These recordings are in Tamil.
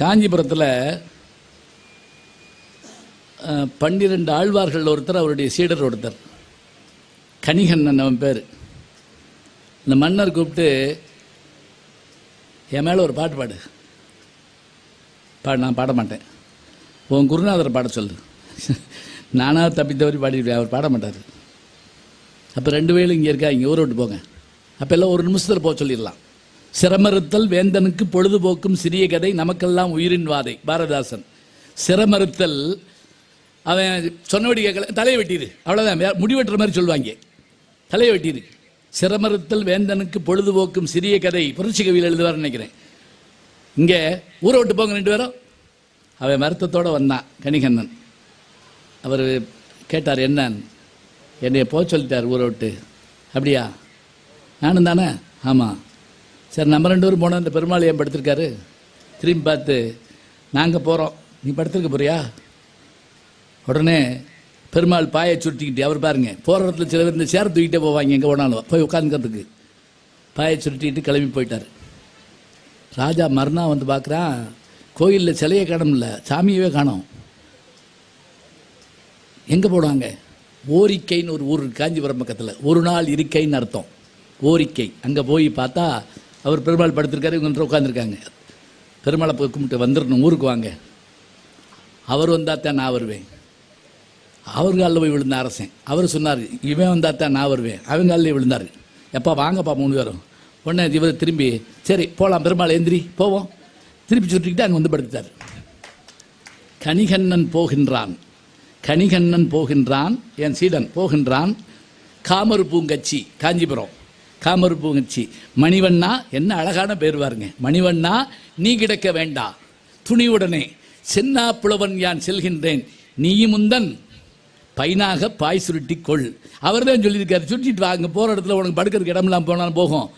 காஞ்சிபுரத்தில் பன்னிரெண்டு பன்னிரண்டு ஆழ்வார்கள் ஒருத்தர் அவருடைய சீடர் ஒருத்தர். கணிகண்ணன் அவன் பேர். இந்த மன்னர் கூப்பிட்டு என் மேலே ஒரு பாட்டு பாடு. பா நான் பாட மாட்டேன். உன் குருநாதரை பாட சொல்லு. நானாக தப்பி தவறி பாடிடுவேன் அவர் பாட மாட்டார். அப்போ ரெண்டு வேலும் இங்கே இருக்கா இங்கே ஊரை விட்டு போங்க. அப்போ எல்லாம் ஒரு நிமிஷத்தில் போக சொல்லிடலாம். சிரமறுத்தல் வேந்தனுக்கு பொழுதுபோக்கும் சிறிய கதை நமக்கெல்லாம் உயிரின் வாதை பாரதாசன். சிரமறுத்தல் அவன் சொன்னபடி கேட்கல தலையை வெட்டிடு அவ்வளோதான் முடிவெட்டுற வெட்டுற மாதிரி சொல்லுவாங்க. தலையை வெட்டிடு. சிரமறுத்தல் வேந்தனுக்கு பொழுதுபோக்கும் சிறிய கதை புரட்சி கவியில் எழுதுவார் நினைக்கிறேன். இங்கே ஊரை விட்டு போங்க ரெண்டு பேரும். அவன் வருத்தத்தோடு வந்தான் கணிகண்ணன் அவர் கேட்டார் என்னன்னு என்னைய போக சொல்லிட்டார் ஊரை விட்டு. அப்படியா? நானும் தானே? ஆமாம் சரி நம்ம ரெண்டு பேரும் போனோம். இந்த பெருமாள் ஏன் படுத்திருக்காரு? திரும்பி பார்த்து நாங்கள் போகிறோம் நீ படுத்திருக்க போறியா? உடனே பெருமாள் பாயை சுருட்டிக்கிட்டு அவர் பாருங்க போகிற இடத்துல சில பேர் இந்த சேர தூக்கிட்டே போவாங்க எங்கே போனாலும். போய் உட்காந்துக்கிறதுக்கு பாயை சுருட்டிக்கிட்டு கிளம்பி போயிட்டார். ராஜா மறுநாள் வந்து பார்க்குறான் கோயிலில் சிலையை காணோம்ல சாமியவே காணோம். எங்கே போடுவாங்க ஓரிக்கைன்னு ஒரு ஊர் காஞ்சிபுரம் பக்கத்தில். ஒரு நாள் இருக்கைன்னு அர்த்தம். ஓரிக்கை. அங்கே போய் பார்த்தா அவர் பெருமாள் படுத்திருக்காரு இவங்க உட்காந்துருக்காங்க பெருமாளை போய் கும்பிட்டு வந்துடணும் ஊருக்கு வாங்க. அவர் வந்தால் தான் நான் வருவேன். அவர் காலில் போய் விழுந்த அரசன். அவர் சொன்னார் இவன் வந்தால் தான் நான் வருவேன். அவங்க காலில் விழுந்தார். எப்பா வாங்கப்பா மூணு பேரும். உடனே இவர் திரும்பி சரி போகலாம் பெருமாள் எந்திரி போவோம். திருப்பி சுட்டிக்கிட்டு அங்கே வந்து படுத்துட்டார். கணிகண்ணன் போகின்றான். கணிகண்ணன் போகின்றான் என் சீடன் போகின்றான். காமரு பூங்கச்சி காஞ்சிபுரம். காமரு பூங்கச்சி. மணிவண்ணா என்ன அழகான பேர் பாருங்க. மணிவண்ணா நீ கிடக்க வேண்டா. துணிவுடனே சென்னா புலவன் யான் செல்கின்றேன். நீயும் முந்தன். பைனாக பாய் சுருட்டி கொள். அவர் தான் சொல்லியிருக்காரு. சுருட்டிட்டு வாங்க போகிற இடத்துல உனக்கு படுக்கிறதுக்கு இடம்லாம் போனாலும் போகும்.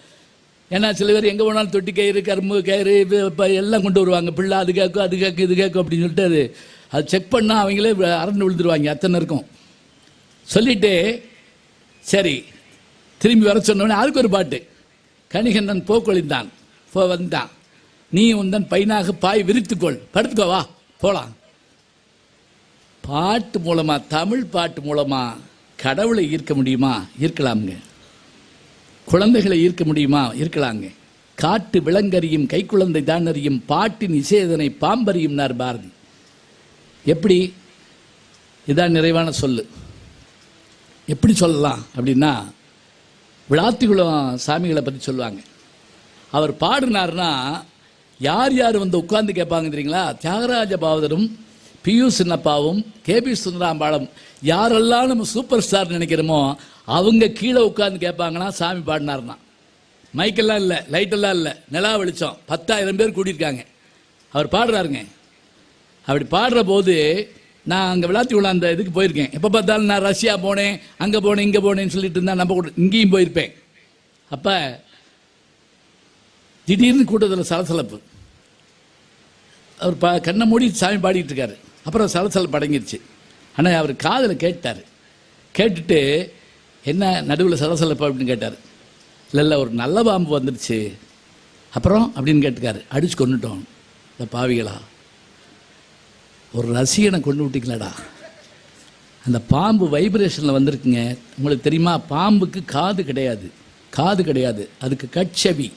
ஏன்னா சில பேர் எங்கே போனாலும் தொட்டி கயிறு கரும்பு கயிறு இது இப்போ எல்லாம் கொண்டு வருவாங்க. பிள்ளை அது கேட்கும் அது கேட்கும் இது கேட்கும் அப்படின்னு சொல்லிட்டு அது அது செக் பண்ணால் அவங்களே அரண்டு விழுந்துருவாங்க. அத்தனை இருக்கும். சொல்லிட்டு சரி திரும்பி வர சொன்னோடனே அதுக்கு ஒரு பாட்டு. கணிகண்ணன் போக்கொழிந்தான். போ வந்தான் நீ உந்தன் பையனாக பாய் விரித்துக்கொள். படுத்துக்கோ வா போலாம். பாட்டு மூலமா தமிழ் பாட்டு மூலமா கடவுளை ஈர்க்க முடியுமா? ஈர்க்கலாமுங்க. குழந்தைகளை ஈர்க்க முடியுமா? இருக்கலாங்க காட்டு விலங்கறியும் கைக்குழந்தை தான் அறியும் பாட்டின் இசையதனை பாம்பறியும் நார் பாரதி. எப்படி? இதான் நிறைவான சொல்லு. எப்படி சொல்லலாம் அப்படின்னா விளாத்திகுளம் சாமிகளை பற்றி சொல்லுவாங்க. அவர் பாடினார்னா யார் யார் வந்து உட்கார்ந்து கேட்பாங்க தெரியுங்களா? தியாகராஜ பாவதரும் பியூ சின்னப்பாவும் கேபி சுந்தராம்பாளம் யாரெல்லாம் நம்ம சூப்பர் ஸ்டார் நினைக்கிறோமோ அவங்க கீழே உட்காந்து கேட்பாங்கன்னா சாமி பாடினார்னா மைக்கெல்லாம் இல்லை லைட்டெல்லாம் இல்லை நிலா வெளிச்சம். பத்தாயிரம் பேர் கூடியிருக்காங்க. அவர் பாடுறாருங்க. அப்படி பாடுற போது நான் அங்கே விளாத்தி உள்ள அந்த இதுக்கு போயிருக்கேன். எப்போ பார்த்தாலும் நான் ரஷ்யா போனேன் அங்கே போனேன் இங்கே போனேன்னு சொல்லிட்டு இருந்தா நம்ம கூட இங்கேயும் போயிருப்பேன். அப்போ திடீர்னு கூட்டத்தில் சலசலப்பு. அவர் ப கண்ணை மூடி சாமி பாடிட்டு இருக்காரு. அப்புறம் சலசலப்பு அடங்கிருச்சு. ஆனால் அவர் காதில் கேட்டார். கேட்டுட்டு என்ன நடுவில் சலசலப்பு அப்படின்னு கேட்டார். இல்லை இல்லை ஒரு நல்ல பாம்பு வந்துடுச்சு அப்புறம்? அப்படின்னு கேட்டுக்காரு. அடிச்சு கொண்டுட்டோம் இந்த பாவிகளா. ஒரு ரசிகனை கொண்டு விட்டீங்களாடா. அந்த பாம்பு வைப்ரேஷனில் வந்திருக்குங்க. உங்களுக்கு தெரியுமா? பாம்புக்கு காது கிடையாது. காது கிடையாது. அதுக்கு கட்சவி.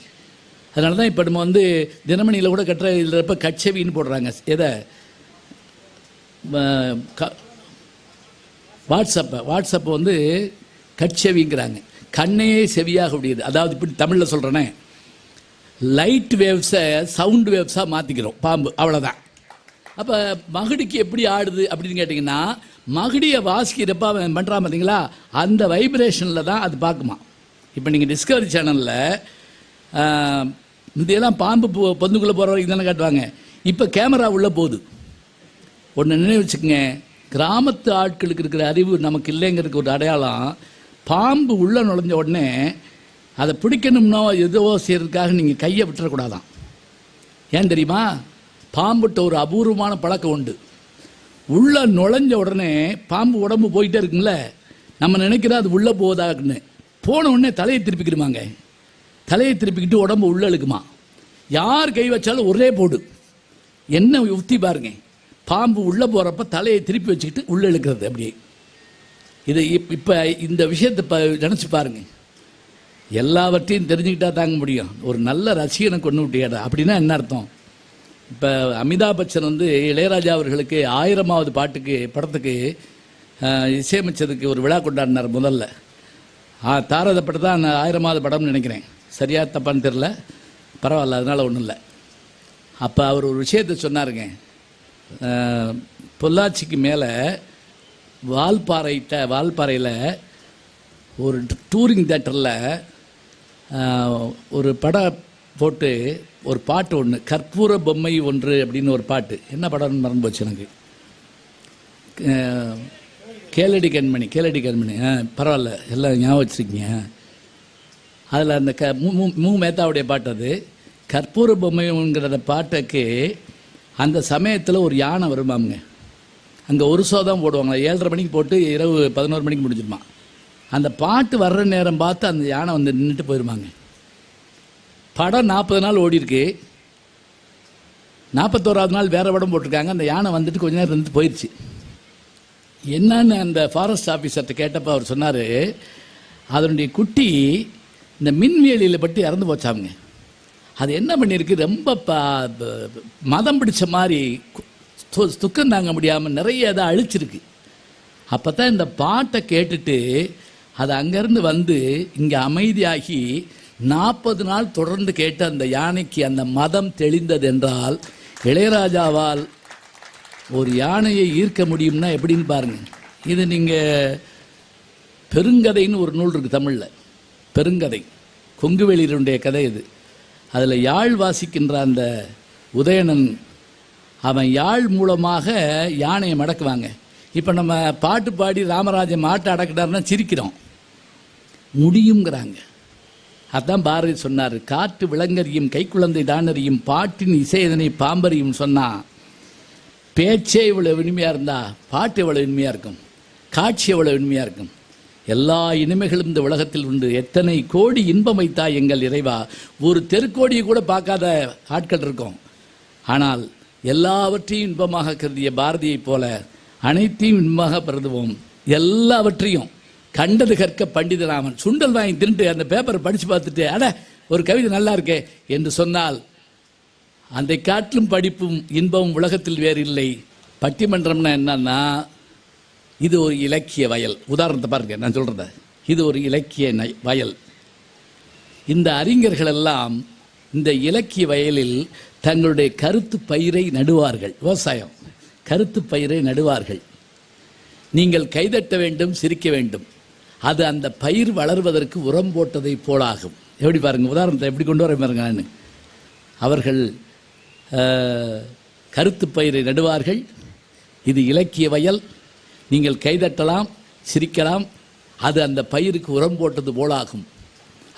அதனால தான் இப்போ நம்ம வந்து தினமணியில் கூட கட்டுற இதில் இப்போ கட்சவின்னு போடுறாங்க. எதை? க- வாட்ஸ்அப்பை. வாட்ஸ்அப்பை வந்து கட்சவிங்கிறாங்க. கண்ணையே செவியாக முடியுது அதாவது இப்படி தமிழில் சொல்கிறேனே லைட் வேவ்ஸை சவுண்ட் வேவ்ஸாக மாற்றிக்கிறோம் பாம்பு. அவ்வளோதான் அப்போ மகுடிக்கு எப்படி ஆடுது அப்படின்னு கேட்டிங்கன்னா மகுடியை வாசிக்கிறப்ப அவன் பண்ணுறான் பார்த்தீங்களா அந்த வைப்ரேஷனில் தான் அது பார்க்குமா. இப்போ நீங்கள் டிஸ்கவரி சேனலில் முந்தையெல்லாம் பாம்பு பொ- பொந்துக்குள்ளே போகிற வரைக்கும் தானே காட்டுவாங்க. இப்போ கேமரா உள்ளே போகுது. ஒன்று நினைவு வச்சுக்கோங்க. கிராமத்து ஆட்களுக்கு இருக்கிற அறிவு நமக்கு இல்லைங்கிறதுக்கு ஒரு அடையாளம். பாம்பு உள்ளே நுழைஞ்ச உடனே அதை பிடிக்கணும்னோ ஏதோ செய்யறதுக்காக நீங்கள் கையை விட்டுறக்கூடாதான். ஏன் தெரியுமா? பாம்புட்ட ஒரு அபூர்வமான பழக்கம் உண்டு. உள்ளே நுழைஞ்ச உடனே பாம்பு உடம்பு போயிட்டே இருக்குங்கள நம்ம நினைக்கிறோம் அது உள்ளே போகுதான்னு போன உடனே தலையை திருப்பிக்கிடுமாங்க. தலையை திருப்பிக்கிட்டு உடம்பு உள்ளே இழுக்குமா. யார் கை வச்சாலும் ஒரே போடு. என்ன உத்தி பாருங்க. பாம்பு உள்ளே போகிறப்ப தலையை திருப்பி வச்சுக்கிட்டு உள்ளே இழுக்கிறது அப்படியே. இதை இப் இப்போ இந்த விஷயத்தை ப நினச்சி பாருங்க. எல்லாவற்றையும் தெரிஞ்சுக்கிட்டா தாங்க முடியும். ஒரு நல்ல ரசிகனை கொண்டு விட்டியாடா. அப்படின்னா என்ன அர்த்தம்? இப்போ அமிதாப் பச்சன் வந்து இளையராஜா அவர்களுக்கு ஆயிரமாவது பாட்டுக்கு படத்துக்கு இசையமைச்சதுக்கு ஒரு விழா கொண்டாடினார் முதல்ல. ஆ தாரத படம் தான் அந்த ஆயிரமாவது படம்னு நினைக்கிறேன். சரியா தப்பான்னு தெரில பரவாயில்ல அதனால் ஒன்றும் இல்லை. அப்போ அவர் ஒரு விஷயத்தை சொன்னாருங்க. பொள்ளாச்சிக்கு மேலே வால்பாறைகிட்ட வால்பாறையில் ஒரு டூரிங் தேட்டரில் ஒரு படம் போட்டு ஒரு பாட்டு ஒன்று கற்பூர பொம்மை ஒன்று அப்படின்னு ஒரு பாட்டு. என்ன படம்னு மறந்து போச்சு எனக்கு. கேளடி கண்மணி கேளடி கண்மணி. ஆ பரவாயில்ல எல்லாம் ஞாபகம் வச்சுருக்கீங்க. அதில் அந்த க மூ மூ- மூ மேத்தாவுடைய பாட்டு அது. கற்பூர பொம்மைங்கிற பாட்டுக்கு அந்த சமயத்தில் ஒரு யானை வருமாமுங்க. அங்கே ஒரு ஷோ தான் போடுவாங்க. ஏழரை மணிக்கு போட்டு இரவு பதினோரு மணிக்கு முடிஞ்சிருமா. அந்த பாட்டு வர்ற நேரம் பார்த்து அந்த யானை வந்து நின்றுட்டு போயிருமாங்க. படம் நாற்பது நாள் ஓடி இருக்கு நாற்பத்தோராவது நாள் வேற படம் போட்டிருக்காங்க. அந்த யானை வந்துட்டு கொஞ்ச நேரம் இருந்து போயிடுச்சு என்னன்னு அந்த ஃபாரஸ்ட் ஆஃபீஸர்கிட்ட கேட்டப்போ அவர் சொன்னார் அதனுடைய குட்டி இந்த மின்வேலியில் பட்டு இறந்து போச்சாமுங்க. அது என்ன பண்ணியிருக்கு? ரொம்ப ப- மதம் பிடிச்ச மாதிரி துக்கம் தாங்க முடியாமல் நிறைய இதை அழிச்சிருக்கு. அப்போ தான் இந்த பாட்டை கேட்டுட்டு அது அங்கேருந்து வந்து இங்கே அமைதியாகி நாற்பது நாள் தொடர்ந்து கேட்டு அந்த யானைக்கு அந்த மதம் தெளிந்தது என்றால் இளையராஜாவால் ஒரு யானையை ஈர்க்க முடியும்னா எப்படின்னு பாருங்க. இது நீங்கள் பெருங்கதைன்னு ஒரு நூல் இருக்குது தமிழில். பெருங்கதை. கொங்குவெளியருடைய கதை இது. அதில் யாழ் வாசிக்கின்ற அந்த உதயணன் அவன் யாழ் மூலமாக யானையை மடக்குவாங்க. இப்போ நம்ம பாட்டு பாடி ராமராஜன் மாட்டை அடக்கிட்டாருன்னா சிரிக்கிறோம். முடியுங்கிறாங்க அதான் பாரதி சொன்னார் காற்று விலங்கறியும் கைக்குழந்தை தானறியும் பாட்டின் இசையதனை பாம்பறியும் சொன்னான் பேச்சே இவ்வளோ இனிமையாக இருந்தா பாட்டு எவ்வளோ இனிமையாக இருக்கும்? காட்சி எவ்வளோ இனிமையாக இருக்கும்? எல்லா இனிமைகளும் இந்த உலகத்தில் உண்டு. எத்தனை கோடி இன்பம் வைத்தா எங்கள் இறைவா? ஒரு தெருக்கோடியை கூட பார்க்காத ஆட்கள் இருக்கும். ஆனால் எல்லாவற்றையும் இன்பமாக கருதிய பாரதியைப் போல அனைத்தையும் இன்பமாக கருதுவோம். எல்லாவற்றையும். கண்டது கற்க பண்டிதராமன் சுண்டல் வாங்கி தின்ட்டு அந்த பேப்பரை படித்து பார்த்துட்டு அட ஒரு கவிதை நல்லா இருக்கே என்று சொன்னால் அந்த காட்டிலும் படிப்பும் இன்பமும் உலகத்தில் வேறு இல்லை பட்டிமன்றம்னா என்னன்னா இது ஒரு இலக்கிய வயல். உதாரணத்தை பாருங்க நான் சொல்கிறத இது ஒரு இலக்கிய நை- வயல். இந்த அறிஞர்கள் எல்லாம் இந்த இலக்கிய வயலில் தங்களுடைய கருத்து பயிரை நடுவார்கள். விவசாயம். கருத்து பயிரை நடுவார்கள். நீங்கள் கைதட்ட வேண்டும் சிரிக்க வேண்டும். அது அந்த பயிர் வளர்வதற்கு உரம் போட்டதை போலாகும். எப்படி பாருங்க உதாரணத்தை எப்படி கொண்டு வர பாருங்க நான். அவர்கள் கருத்து பயிரை நடுவார்கள். இது இலக்கிய வயல். நீங்கள் கைதட்டலாம் சிரிக்கலாம். அது அந்த பயிருக்கு உரம் போட்டது போலாகும்.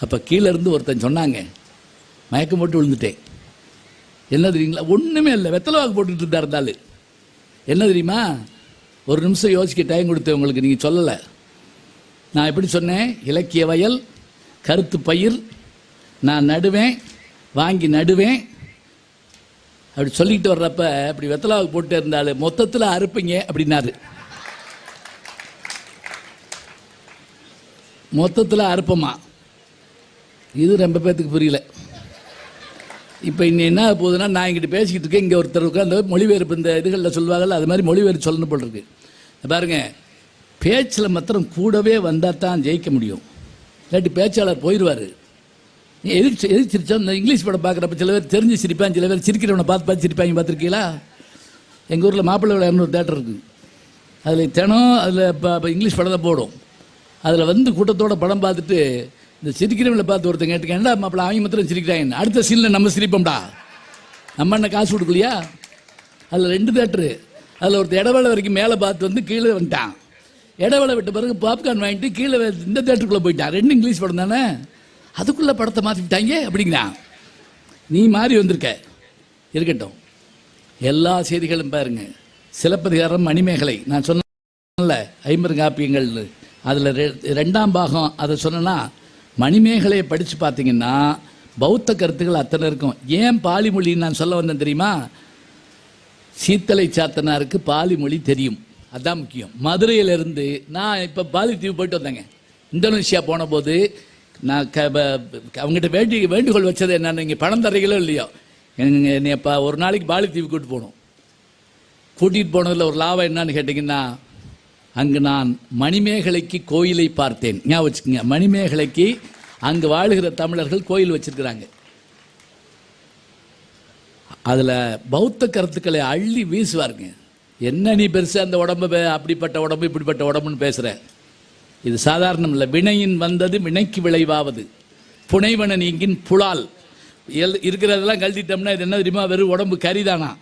அப்போ கீழேருந்து ஒருத்தன் சொன்னாங்க மயக்கம் போட்டு விழுந்துட்டேன். என்ன தெரியுங்களா? ஒன்றுமே இல்லை வெத்தலை வாக்கு போட்டுட்டு இருந்தா இருந்தாலும் என்ன தெரியுமா? ஒரு நிமிஷம் யோசிக்க டைம் கொடுத்தேன் உங்களுக்கு நீங்கள் சொல்லலை. நான் எப்படி சொன்னேன்? இலக்கிய வயல் கருத்து பயிர் நான் நடுவேன் வாங்கி நடுவேன். அப்படி சொல்லிட்டு வர்றப்ப அப்படி வெத்தலாவுக்கு போட்டு இருந்தாலும் மொத்தத்தில் அறுப்பீங்க அப்படின்னாரு. மொத்தத்தில் அறுப்பமா? இது ரொம்ப பேர்த்துக்கு புரியல. இப்போ இன்னும் என்ன போகுதுன்னா நான் இங்கிட்டு பேசிக்கிட்டு இருக்கேன் இங்கே ஒருத்தர் உட்காந்து மொழிபெயர்ப்பு இந்த இதுகளில் சொல்லுவாங்கல்ல அது மாதிரி மொழிபெயர்ப்பு சொல்லணும் போல் இருக்கு. பாருங்கள் பாருங்க பேச்சில் மாத்திரம் கூடவே வந்தால் தான் ஜெயிக்க முடியும். இல்லாட்டி பேச்சாளர் போயிடுவார் நீ எதுக்கு எதுக்கு இந்த இங்கிலீஷ் படம் பார்க்குறப்ப சில பேர் தெரிஞ்சு சிரிப்பாங்க சில பேர் சிரிக்கிறவனை பார்த்து பார்த்து சிரிப்பாங்க பார்த்துருக்கீங்களா? எங்கள் ஊரில் மாப்பிள்ளை விளையாடுன்னு ஒரு தேட்டர் இருக்குது அதில் தினம் அதில் இப்போ இப்போ இங்கிலீஷ் படம் தான் போடும். அதில் வந்து கூட்டத்தோட படம் பார்த்துட்டு இந்த சிரிக்கிறவங்களை பார்த்து ஒருத்தன் கேட்டுக்கேன்டா மாப்பிள்ள அவங்க மாத்திரம் சிரிக்கிறாங்க அடுத்த சீனில் நம்ம சிரிப்போம்டா. நம்ம என்ன காசு கொடுக்கலையா? அதில் ரெண்டு தேட்டரு. அதில் ஒருத்தர் இடவேளை வரைக்கும் மேலே பார்த்து வந்து கீழே வந்துட்டான். இடவேளை விட்ட பிறகு பாப்கார்ன் வாங்கிட்டு கீழே இந்த தேட்டருக்குள்ளே போயிட்டான். ரெண்டு இங்கிலீஷ் படம் தானே? அதுக்குள்ளே படத்தை மாற்றிக்கிட்டாங்க அப்படிங்கிறான். நீ மாறி வந்திருக்க. இருக்கட்டும். எல்லா செய்திகளும் பாருங்க. சிலப்பதிகாரம் மணிமேகலை. நான் சொன்னேன்ல ஐம்பது காப்பியங்கள் அதில் ரெண்டாம் பாகம் அதை சொன்னேன்னா மணிமேகலையை படித்து பார்த்தீங்கன்னா பௌத்த கருத்துக்கள் அத்தனை இருக்கும். ஏன் பாலிமொழின்னு நான் சொல்ல வந்தேன் தெரியுமா? சீத்தலை சாத்தனாருக்கு பாலிமொழி தெரியும். அதுதான் முக்கியம். மதுரையிலிருந்து நான் இப்போ பாலித்தீவு தீவு போயிட்டு வந்தேங்க. இந்தோனேஷியா போன போது நான் க ப- அவங்ககிட்ட வேண்டி வேண்டுகோள் வச்சது என்னன்னு இங்கே பணம் தரீங்களோ இல்லையோ? எங்க என்னை இப்போ ஒரு நாளைக்கு பாலித்தீவு கூப்பிட்டு போகணும். கூட்டிகிட்டு போனதில் ஒரு லாபம் என்னன்னு கேட்டிங்கன்னா அங்கு நான் மணிமேகலைக்கு கோயிலை பார்த்தேன். ஞாபகம் வச்சுக்கோங்க மணிமேகலைக்கு அங்கு வாழுகிற தமிழர்கள் கோயில் வச்சுருக்கிறாங்க. அதில் பௌத்த கருத்துக்களை அள்ளி வீசுவாருங்க. என்ன நீ பெருசாக அந்த உடம்பு அப்படிப்பட்ட உடம்பு இப்படிப்பட்ட உடம்புன்னு பேசுகிற இது சாதாரணம் இல்லை. வினையின் வந்தது வினைக்கு விளைவாவது. புனைவன நீங்கின் புலால். எல் இருக்கிறதெல்லாம் கழட்டிட்டோம்னா இது என்ன தெரியுமா வெறும் உடம்பு கரிதானா?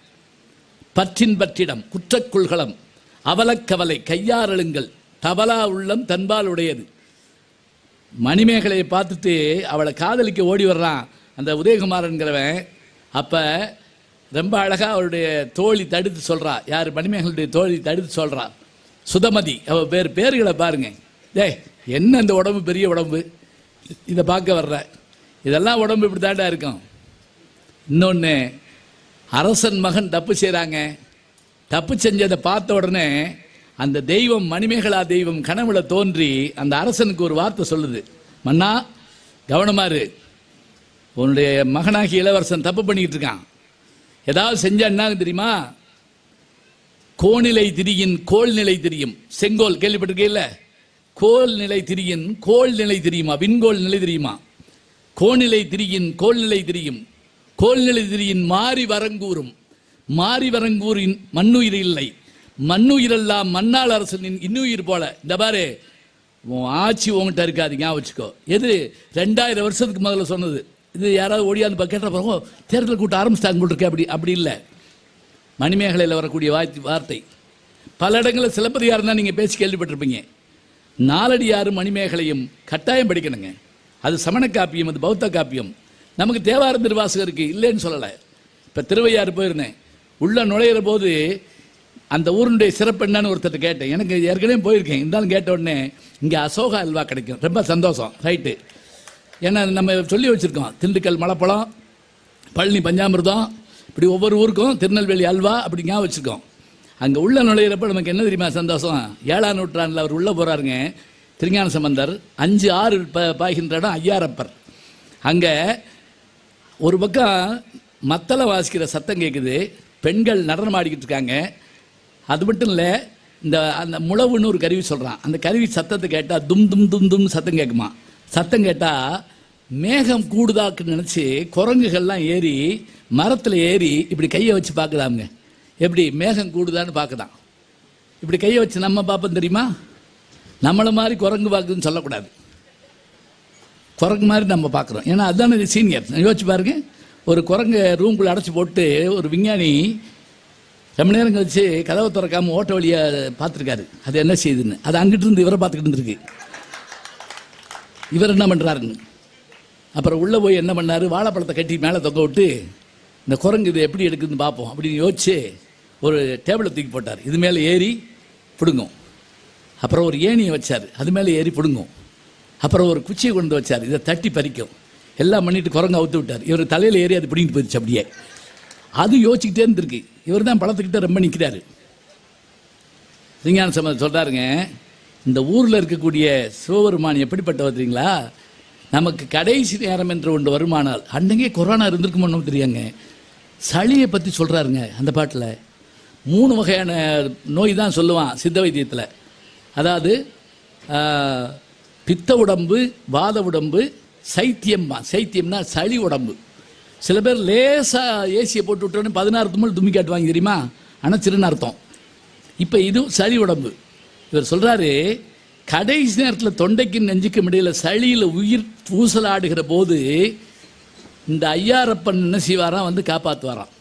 பற்றின் பற்றிடம் குற்றக்குள்களம் அவலக்கவலை கையாறலுங்கள் தபலா உள்ளம் தன்பால் உடையது. மணிமேகலையை பார்த்துட்டு அவளை காதலிக்க ஓடி வர்றான். அந்த உதயகுமாரன்கிறவன். அப்போ ரொம்ப அழகாக அவருடைய தோழி தடுத்து சொல்கிறா யார் மணிமேகலுடைய தோழி தடுத்து சொல்கிறா சுதமதி அவள் பேர் பேர்களை பாருங்க. டே என்ன இந்த உடம்பு பெரிய உடம்பு? இதை பார்க்க வர்ற. இதெல்லாம் உடம்பு இப்படி தாண்டா இருக்கும். இன்னொன்று அரசன் மகன் தப்பு செய்கிறாங்க தப்பு செஞ்சதை பார்த்த உடனே அந்த தெய்வம் மணிமேகலா தெய்வம் கனவுல தோன்றி அந்த அரசனுக்கு ஒரு வார்த்தை சொல்லுது. மன்னா கவனமாரு உன்னுடைய மகனாகி இளவரசன் தப்பு பண்ணிக்கிட்டு இருக்கான். ஏதாவது செஞ்சா என்ன தெரியுமா? கோநிலை திரியின் கோல் நிலை திரியும். செங்கோல் கேள்விப்பட்டிருக்கீல்ல? கோல் நிலை திரியின் கோல் நிலை தெரியுமா? விண்கோள் நிலை தெரியுமா? கோநிலை திரியின் கோல் நிலை திரியும். கோல் நிலை திரியின் மாறி வரங்கூறும். மாறி வரங்கூரின் மண்ணுயிர் இல்லை. மண்ணுயிரெல்லாம் மன்னாள் அரசனின் இன்னுயிர் போல. இந்த பாரு உன் ஆட்சி உங்ககிட்ட இருக்காது ஞாபகம் வச்சுக்கோ. எது? ரெண்டாயிரம் வருஷத்துக்கு முதல்ல சொன்னது. இது யாராவது ஓடியாந்து கேட்ட பிறகு தேர்தல் கூட்டம் ஆரம்பிச்சிட்டாங்க போல் அப்படி அப்படி இல்லை. மணிமேகலையில் வரக்கூடிய வார்த்தை வார்த்தை. பல இடங்களில் சிலப்பதிகாரம் தான் நீங்கள் பேசி கேள்விப்பட்டிருப்பீங்க. நாலடியாரும் மணிமேகலையும் கட்டாயம் படிக்கணுங்க. அது சமண காப்பியம் அது பௌத்த காப்பியம். நமக்கு தேவார இருக்குது இல்லைன்னு சொல்லலை. இப்போ திருவையாறு போயிருந்தேன். உள்ளே நுழையிற போது அந்த ஊருடைய சிறப்பு என்னன்னு ஒருத்தர் கேட்டேன். எனக்கு ஏற்கனவே போயிருக்கேன். இருந்தாலும் கேட்ட உடனே இங்கே அசோகா அல்வா கிடைக்கும். ரொம்ப சந்தோஷம். ரைட்டு ஏன்னா நம்ம சொல்லி வச்சுருக்கோம். திண்டுக்கல் மலைப்பழம் பழனி பஞ்சாமிர்தம் இப்படி ஒவ்வொரு ஊருக்கும் திருநெல்வேலி அல்வா அப்படி ஞாபகம் வச்சுருக்கோம். அங்கே உள்ள நுழையிறப்ப நமக்கு என்ன தெரியுமா சந்தோஷம்? ஏழாம் நூற்றாண்டில் அவர் உள்ளே போகிறாருங்க திருஞான சம்பந்தர். அஞ்சு ஆறு ப பாய்கின்ற இடம் ஐயாரப்பர். அங்கே ஒரு பக்கம் மத்தளை வாசிக்கிற சத்தம் கேட்குது பெண்கள் நடனம் ஆடிக்கிட்டு இருக்காங்க. அது மட்டும் இல்லை இந்த அந்த முழவுன்னு ஒரு கருவி சொல்கிறான் அந்த கருவி சத்தத்தை கேட்டால் தும் தும் தும் தும் சத்தம் கேட்குமா சத்தம் கேட்டால் மேகம் கூடுதாக்குன்னு நினச்சி குரங்குகள்லாம் ஏறி மரத்தில் ஏறி இப்படி கையை வச்சு பார்க்குதாங்க எப்படி? மேகம் கூடுதான்னு பார்க்குதான். இப்படி கையை வச்சு நம்ம பார்ப்போம் தெரியுமா? நம்மளை மாதிரி குரங்கு பார்க்குதுன்னு சொல்லக்கூடாது. குரங்கு மாதிரி நம்ம பார்க்குறோம். ஏன்னா அதுதானே சீனியர் யோசிச்சு பாருங்க. ஒரு குரங்கு ரூம்குள்ளே அடைச்சி போட்டு ஒரு விஞ்ஞானி ரொம்ப நேரம் கழிச்சு கதவை திறக்காமல் ஓட்ட வழியாக பார்த்துருக்காரு. அது என்ன செய்யுதுன்னு. அது அங்கிட்டு இருந்து இவரை பார்த்துக்கிட்டு இருந்திருக்கு. இவர் என்ன பண்ணுறாருன்னு அப்புறம் உள்ளே போய் என்ன பண்ணார்? வாழைப்பழத்தை கட்டி மேலே தொங்க விட்டு இந்த குரங்கு இது எப்படி எடுக்குதுன்னு பார்ப்போம் அப்படின்னு யோசிச்சு ஒரு டேபிளை தூக்கி போட்டார். இது மேலே ஏறி பிடுங்கும். அப்புறம் ஒரு ஏணியை வச்சார். அது மேலே ஏறி பிடுங்கும். அப்புறம் ஒரு குச்சியை கொண்டு வச்சார். இதை தட்டி பறிக்கும். எல்லாம் பண்ணிட்டு குரங்கை அவுத்து விட்டார். இவர் தலையில் ஏறி அது பிடிங்கிட்டு போயிடுச்சு அப்படியே. அது யோசிச்சுக்கிட்டே இருந்திருக்கு. இவர் தான் பழத்துக்கிட்ட ரொம்ப நிற்கிறாரு விஞ்ஞான சம்பந்தம் சொல்கிறாருங்க இந்த ஊரில் இருக்கக்கூடிய சிவபெருமான் எப்படிப்பட்டவர் தெரியுங்களா? நமக்கு கடைசி நேரம் என்று ஒன்று வருமானால் அன்னைக்கே கொரோனா இருந்திருக்குமோ தெரியாங்க சளியை பற்றி சொல்கிறாருங்க அந்த பாட்டில். மூணு வகையான நோய் தான் சொல்லுவான் சித்த வைத்தியத்தில். அதாவது பித்த உடம்பு வாத உடம்பு சைத்தியம்மா சைத்தியம்னா சளி உடம்பு. சில பேர் லேசாக ஏசியை போட்டு விட்டோன்னே பதினாறு தும்மல் தும்மி காட்டுவாங்க தெரியுமா? ஆனால் சிறுன்னு அர்த்தம். இப்போ இது சளி உடம்பு. இவர் சொல்கிறாரு கடைசி நேரத்தில் தொண்டைக்கும் நெஞ்சுக்கும் இடையில சளியில் உயிர் பூசலாடுகிற போது இந்த ஐயாரப்பன் என்ன செய்வாராம்? வந்து காப்பாற்றுவாராம்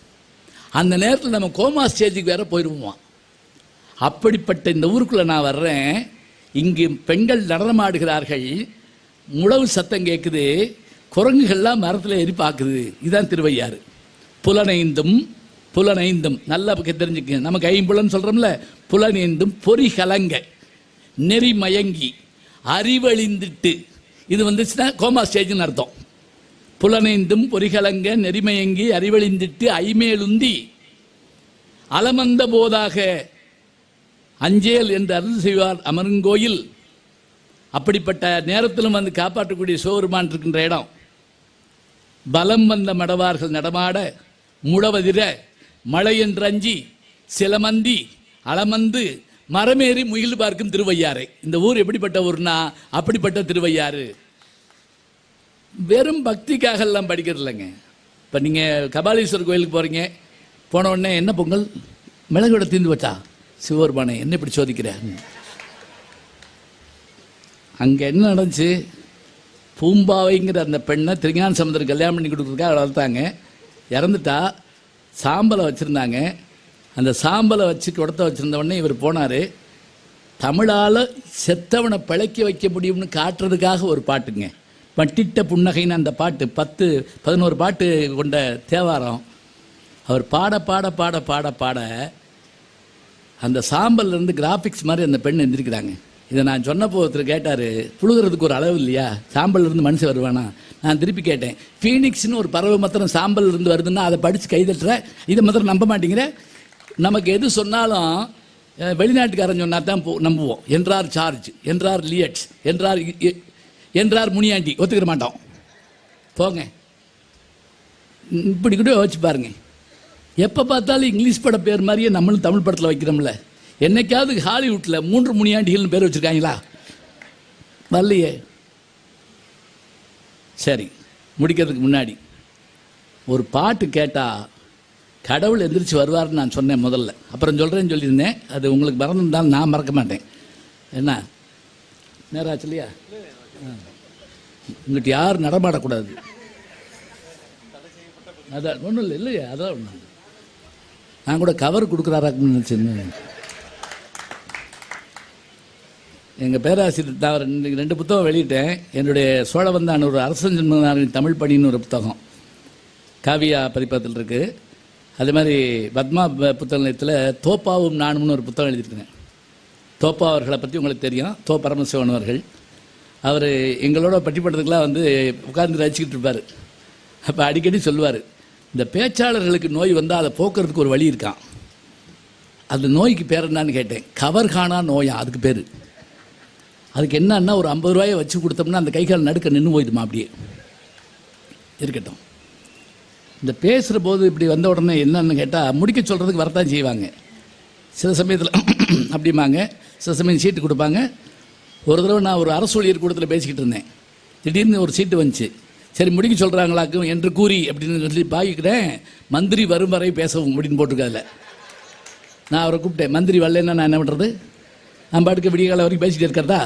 அந்த நேரத்தில் நம்ம கோமா ஸ்டேஜுக்கு வேற போயிடுவோம் அப்படிப்பட்ட இந்த ஊருக்குள்ளே நான் வர்றேன். இங்கு பெண்கள் நடனமாடுகிறார்கள். முழவு சத்தம் கேட்குது குரங்குகள்லாம் மரத்தில் ஏறி பார்க்குது இதுதான் திருவையாறு. புலனைந்தும் புலனைந்தும் நல்லா தெரிஞ்சுக்க நமக்கு ஐம்புலன் சொல்கிறோம்ல புலனைந்தும் பொறி கலங்க நெறி மயங்கி அறிவழிந்துட்டு. இது வந்துச்சுன்னா கோமா ஸ்டேஜ்னு அர்த்தம். புலனைந்தும் பொறிகலங்க நெறிமயங்கி அறிவழிந்திட்டு ஐமேலுந்தி அலமந்த போதாக அஞ்சேல் என்று அருள் செய்வார் அமருங்கோயில். அப்படிப்பட்ட நேரத்திலும் வந்து காப்பாற்றக்கூடிய சோருமான் இருக்கின்ற இடம். பலம் வந்த மடவார்கள் நடமாட முழவதிர மழையின் ரஞ்சி சிலமந்தி அளமந்து மரமேறி முகில் பார்க்கும் திருவையாறு. இந்த ஊர் எப்படிப்பட்ட ஊர்னா அப்படிப்பட்ட திருவையாறு. வெறும் பக்திக்காக எல்லாம் படிக்கிறது இல்லைங்க இப்போ நீங்கள் கபாலீஸ்வரர் கோயிலுக்கு போகிறீங்க போன உடனே என்ன பொங்கல்? மிளகு விட தீர்ந்து வச்சா சிவபெருமானை என்ன இப்படி சோதிக்கிற? அங்கே என்ன நடந்துச்சு? பூம்பாவைங்கிற அந்த பெண்ணை திருஞான சமுதிரம் கல்யாணம் பண்ணி கொடுக்குறதுக்காக வளர்த்தாங்க. இறந்துட்டா சாம்பலை வச்சுருந்தாங்க. அந்த சாம்பலை வச்சு கொடுத்த வச்சுருந்தவொடனே இவர் போனார். தமிழால் செத்தவனை பிழைக்க வைக்க முடியும்னு காட்டுறதுக்காக ஒரு பாட்டுங்க. பட்டிட்ட புன்னகைன்னு அந்த பாட்டு பத்து பதினோரு பாட்டு கொண்ட தேவாரம். அவர் பாட பாட பாட பாட பாட அந்த சாம்பல்லேருந்து கிராஃபிக்ஸ் மாதிரி அந்த பெண் எழுந்திருக்கிறாங்க. இதை நான் சொன்னப்போ ஒருத்தர் கேட்டார் புழுகிறதுக்கு ஒரு அளவு இல்லையா? சாம்பல்லேருந்து மனுஷன் வருவானா? நான் திருப்பி கேட்டேன். ஃபீனிக்ஸ்னு ஒரு பறவை மாத்திரம் சாம்பல் இருந்து வருதுன்னா அதை படித்து கைதட்டுற? இதை மாத்திரம் நம்ப மாட்டேங்கிற? நமக்கு எது சொன்னாலும் வெளிநாட்டுக்காரன் சொன்னால் தான் போ- நம்புவோம். என்றார் சார்ஜ் என்றார் லியட்ஸ் என்றார் என்றார் முனியாண்டி. ஒத்துக்கிற மாட்டோம். போங்க. இப்படி கூட யோசிச்சு பாருங்க. எப்போ பார்த்தாலும் இங்கிலீஷ் பட பேர் மாதிரியே நம்மளும் தமிழ் படத்தில் வைக்கிறோம்ல. என்னைக்காவது ஹாலிவுட்டில் மூன்று முனியாண்டிகள்னு பேர் வச்சுருக்காங்களா? வரலையே. சரி முடிக்கிறதுக்கு முன்னாடி. ஒரு பாட்டு கேட்டால் கடவுள் எந்திரிச்சு வருவார்னு நான் சொன்னேன் முதல்ல. அப்புறம் சொல்கிறேன்னு சொல்லியிருந்தேன். அது உங்களுக்கு மறந்துருந்தாலும் நான் மறக்க மாட்டேன். என்ன? நேரம் ஆச்சு இல்லையா உங்கள்கிட்ட யாரும் நடமாடக்கூடாது. அதான் ஒன்றும் இல்லை இல்லையா அதான் ஒன்று நான் கூட கவர் கொடுக்குறாராக்குன்னு நினச்சேன். எங்கள் பேராசிரியர் தான் ரெண்டு ரெண்டு புத்தகம் வெளியிட்டேன். என்னுடைய சோழவந்தான் ஒரு அரசன் ஜென்மனாரின் தமிழ் பணின்னு ஒரு புத்தகம். காவியா பதிப்பத்தில் இருக்குது அதே மாதிரி பத்மா புத்தக நிலையத்தில் தோப்பாவும் நானும்னு ஒரு புத்தகம் எழுதியிருக்கிறேன். தோப்பா அவர்களை பற்றி உங்களுக்கு தெரியும். தோ பரமசிவன் அவர்கள். அவர் எங்களோட பட்டிப்பட்டதுக்கெலாம் வந்து உட்கார்ந்து ரசிக்கிட்டு இருப்பார். அப்போ அடிக்கடி சொல்லுவார் இந்த பேச்சாளர்களுக்கு நோய் வந்தால் அதை போக்குறதுக்கு ஒரு வழி இருக்கான் அந்த நோய்க்கு பேர் என்னன்னு கேட்டேன். கவர்கானா நோயா அதுக்கு பேர். அதுக்கு என்னன்னா ஒரு ஐம்பது ரூபாயை வச்சு கொடுத்தோம்னா அந்த கை கால் நடுக்க நின்று போயிடுமா அப்படியே? இருக்கட்டும். இந்த பேசுகிற போது இப்படி வந்த உடனே என்னன்னு கேட்டால் முடிக்க சொல்கிறதுக்கு வரத்தான் செய்வாங்க. சில சமயத்தில் அப்படிம்பாங்க. சில சமயம் சீட்டு கொடுப்பாங்க. ஒரு தடவை நான் ஒரு அரசு ஊழியர் கூடத்தில் பேசிக்கிட்டு இருந்தேன். திடீர்னு ஒரு சீட்டு வந்துச்சு. சரி முடிக்க சொல்கிறாங்களாக்கும் என்று கூறி அப்படின்னு சொல்லி பாய்க்கிறேன் மந்திரி வரும் வரை பேசவும் அப்படின்னு போட்டிருக்காதுல. நான் அவரை கூப்பிட்டேன். மந்திரி வரலன்னா நான் என்ன பண்ணுறது நான் பாட்டுக்கு விடிய காலம் வரைக்கும் பேசிகிட்டு இருக்கிறதா?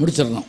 முடிச்சிடணும்.